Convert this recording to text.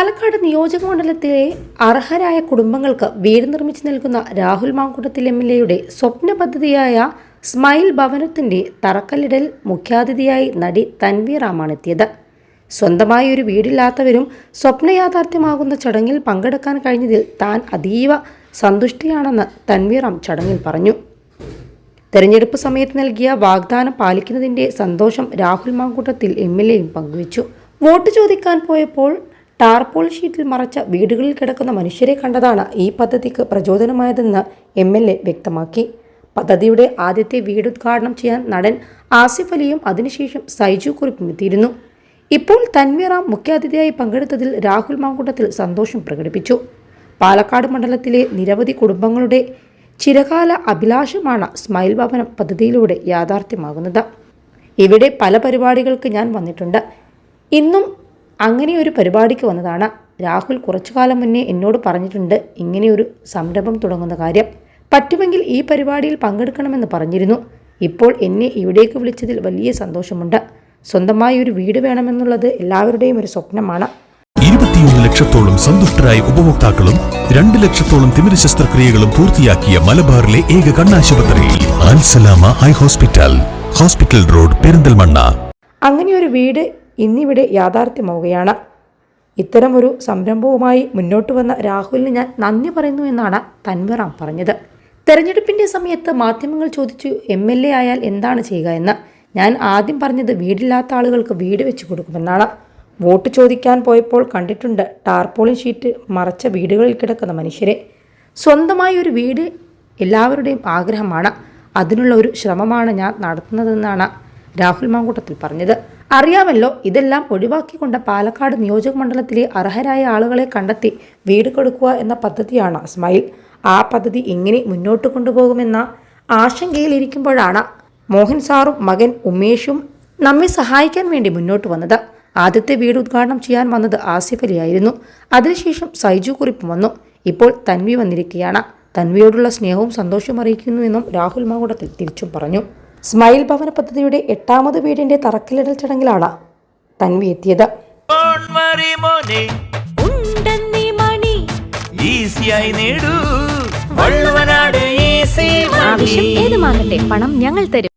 പാലക്കാട് നിയോജക മണ്ഡലത്തിലെ അർഹരായ കുടുംബങ്ങൾക്ക് വീട് നിർമ്മിച്ചു നൽകുന്ന രാഹുൽ മാങ്കുട്ടത്തിൽ എം എൽ എയുടെ സ്വപ്ന പദ്ധതിയായ സ്മൈൽ ഭവനത്തിന്റെ തറക്കല്ലിടൽ മുഖ്യാതിഥിയായി നടി തൻവീറാമാണ് എത്തിയത്. സ്വന്തമായി ഒരു വീടില്ലാത്തവരും സ്വപ്നയാഥാർത്ഥ്യമാകുന്ന ചടങ്ങിൽ പങ്കെടുക്കാൻ കഴിഞ്ഞതിൽ താൻ അതീവ സന്തുഷ്ടിയാണെന്ന് തൻവീറാം ചടങ്ങിൽ പറഞ്ഞു. തെരഞ്ഞെടുപ്പ് സമയത്ത് നൽകിയ വാഗ്ദാനം പാലിക്കുന്നതിന്റെ സന്തോഷം രാഹുൽ മാങ്കൂട്ടത്തിൽ എം എൽ എയും പങ്കുവച്ചു. വോട്ട് ചോദിക്കാൻ പോയപ്പോൾ ടാർപോൾ ഷീറ്റിൽ മറച്ച വീടുകളിൽ കിടക്കുന്ന മനുഷ്യരെ കണ്ടതാണ് ഈ പദ്ധതിക്ക് പ്രചോദനമായതെന്ന് എം എൽ എ വ്യക്തമാക്കി. പദ്ധതിയുടെ ആദ്യത്തെ വീട് ഉദ്ഘാടനം ചെയ്യാൻ നടൻ ആസിഫ് അലിയും അതിനുശേഷം സൈജു കുറിപ്പും എത്തിയിരുന്നു. ഇപ്പോൾ തൻവീറാം മുഖ്യാതിഥിയായി പങ്കെടുത്തതിൽ രാഹുൽ മാങ്കൂട്ടത്തിൽ സന്തോഷം പ്രകടിപ്പിച്ചു. പാലക്കാട് മണ്ഡലത്തിലെ നിരവധി കുടുംബങ്ങളുടെ ചിരകാല അഭിലാഷമാണ് സ്മൈൽ ഭവനം പദ്ധതിയിലൂടെ യാഥാർത്ഥ്യമാകുന്നത്. ഇവിടെ പല പരിപാടികൾക്ക് ഞാൻ വന്നിട്ടുണ്ട്. ഇന്നും അങ്ങനെ ഒരു പരിപാടിക്ക് വന്നതാണ്. രാഹുൽ കുറച്ചു കാലം മുന്നേ എന്നോട് പറഞ്ഞിട്ടുണ്ട് ഇങ്ങനെയൊരു സംരംഭം തുടങ്ങുന്ന കാര്യം. പറ്റുമെങ്കിൽ ഈ പരിപാടിയിൽ പങ്കെടുക്കണമെന്ന് പറഞ്ഞിരുന്നു. ഇപ്പോൾ എന്നെ ഇവിടേക്ക് വിളിച്ചതിൽ വലിയ സന്തോഷമുണ്ട്. സ്വന്തമായി ഒരു വീട് വേണമെന്നുള്ളത് എല്ലാവരുടെയും ഒരു സ്വപ്നമാണ്. ഇരുപത്തിയൊന്ന് ലക്ഷത്തോളം സന്തുഷ്ടരായ ഉപഭോക്താക്കളും രണ്ട് ലക്ഷത്തോളം തിമിര ശസ്ത്രക്രിയകളും പൂർത്തിയാക്കിയ മലബാറിലെ ഏക കണ്ണാശുപത്രി Al Salama high hospital. Hospital road Perinthalmanna. അങ്ങനെ ഒരു വീട് ഇന്നിവിടെ യാഥാർത്ഥ്യമാവുകയാണ്. ഇത്തരമൊരു സംരംഭവുമായി മുന്നോട്ട് വന്ന രാഹുലിന് ഞാൻ നന്ദി പറയുന്നു എന്നാണ് തൻവറാം പറഞ്ഞത്. തെരഞ്ഞെടുപ്പിന്റെ സമയത്ത് മാധ്യമങ്ങൾ ചോദിച്ചു എം എൽ എ ആയാൽ എന്താണ് ചെയ്യുക എന്ന്? ഞാൻ ആദ്യം പറഞ്ഞത് വീടില്ലാത്ത ആളുകൾക്ക് വീട് വെച്ച് കൊടുക്കുമെന്നാണ്. വോട്ട് ചോദിക്കാൻ പോയപ്പോൾ കണ്ടിട്ടുണ്ട് ടാർപോളിൻ ഷീറ്റ് മറച്ച വീടുകളിൽ കിടക്കുന്ന മനുഷ്യരെ. സ്വന്തമായി ഒരു വീട് എല്ലാവരുടെയും ആഗ്രഹമാണ്. അതിനുള്ള ഒരു ശ്രമമാണ് ഞാൻ നടത്തുന്നതെന്നാണ് രാഹുൽ മാങ്കൂട്ടത്തിൽ പറഞ്ഞത്. അറിയാമല്ലോ ഇതെല്ലാം ഒഴിവാക്കിക്കൊണ്ട് പാലക്കാട് നിയോജക മണ്ഡലത്തിലെ അർഹരായ ആളുകളെ കണ്ടെത്തി വീട് കൊടുക്കുക എന്ന പദ്ധതിയാണ് സ്മൈൽ. ആ പദ്ധതി എങ്ങനെ മുന്നോട്ട് കൊണ്ടുപോകുമെന്ന ആശങ്കയിലിരിക്കുമ്പോഴാണ് മോഹൻ സാറും മകൻ ഉമേഷും നമ്മെ സഹായിക്കാൻ വേണ്ടി മുന്നോട്ട് വന്നത്. ആദ്യത്തെ വീട് ഉദ്ഘാടനം ചെയ്യാൻ വന്നത് ആസിഫ് അലിയായിരുന്നു അതിനുശേഷം സൈജു കുറിപ്പ് വന്നു. ഇപ്പോൾ തൻവി വന്നിരിക്കുകയാണ്. തൻവിയോടുള്ള സ്നേഹവും സന്തോഷവും അറിയിക്കുന്നു എന്നും രാഹുൽ മാകുടത്തിൽ തിരിച്ചും പറഞ്ഞു. സ്മൈൽ ഭവന പദ്ധതിയുടെ എട്ടാമത് വീടിന്റെ തറക്കല്ലിടൽ ചടങ്ങിലാണ് തൻവി എത്തിയത്. മറി മോനെ. ഉണ്ടെന്നീ മണി. ഈസിയായി നേടൂ. വള്ളുവനാട് ഈസി ആവശ്യം ഏതുമാകട്ടെ പണം ഞങ്ങൾ തരും.